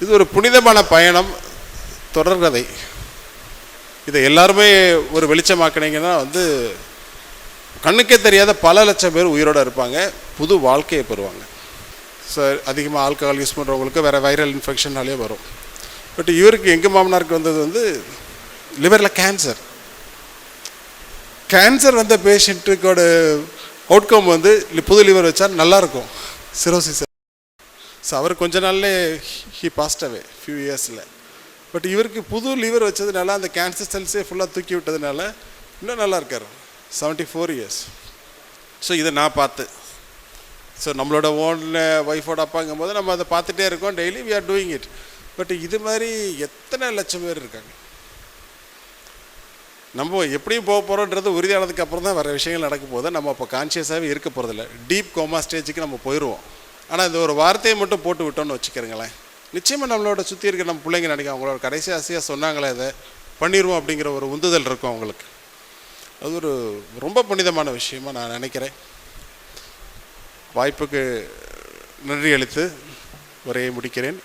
இது ஒரு புனிதமான பயணம் தொடர்கதை இதை எல்லாருமே ஒரு வெளிச்சமாக்கினீங்கன்னா வந்து கண்ணுக்கே தெரியாத பல லட்சம் பேர் உயிரோடு இருப்பாங்க புது வாழ்க்கையை பெறுவாங்க. ஸோ அதிகமாக ஆல்கஹால் யூஸ் பண்ணுறவங்களுக்கு வேறு வைரல் இன்ஃபெக்ஷன்னாலே வரும். பட் இவருக்கு எங்கள் மாமனாருக்கு வந்தது வந்து லிவரில் கேன்சர் கேன்சர் வந்த பேஷண்ட்டுக்கோட அவுட்கம் வந்து புது லிவர் வச்சா நல்லாயிருக்கும் சிரோசிஸ் ஸோ அவர் கொஞ்ச நாள்லே ஹி பாஸ்ட் அவே ஃபியூ இயர்ஸில் பட் இவருக்கு புது லிவர் வச்சதுனால அந்த கேன்சர் செல்ஸே ஃபுல்லாக தூக்கி விட்டதுனால இன்னும் நல்லா இருக்கார். செவன்ட்டி ஃபோர் இயர்ஸ் ஸோ இதை நான் பார்த்து. ஸோ நம்மளோட ஓன் ஒய்ஃபோட அப்பாங்கும் போது நம்ம அதை பார்த்துட்டே இருக்கோம். Daily we are doing it but இது மாதிரி எத்தனை லட்சம் பேர் இருக்காங்க? நம்ம எப்படியும் போக போகிறோன்றது உறுதியானதுக்கு அப்புறம் தான் வர விஷயங்கள் நடக்க போது நம்ம அப்போ கான்ஷியஸாகவே இருக்க போகிறதில்ல டீப் கோமா ஸ்டேஜுக்கு நம்ம போயிடுவோம் ஆனால் இந்த ஒரு வார்த்தையை மட்டும் போட்டு விட்டோம்னு வச்சுக்கிறீங்களேன் நிச்சயமாக நம்மளோட சுற்றி இருக்க நம்ம பிள்ளைங்க நினைக்க அவங்களோட கடைசி ஆசையாக சொன்னாங்களே இதை பண்ணிடுவோம் அப்படிங்கிற ஒரு உந்துதல் இருக்கும் அவங்களுக்கு. அது ஒரு ரொம்ப புனிதமான விஷயமா நான் நினைக்கிறேன். வாய்ப்புக்கு நன்றி அளித்து உரையை முடிக்கிறேன்.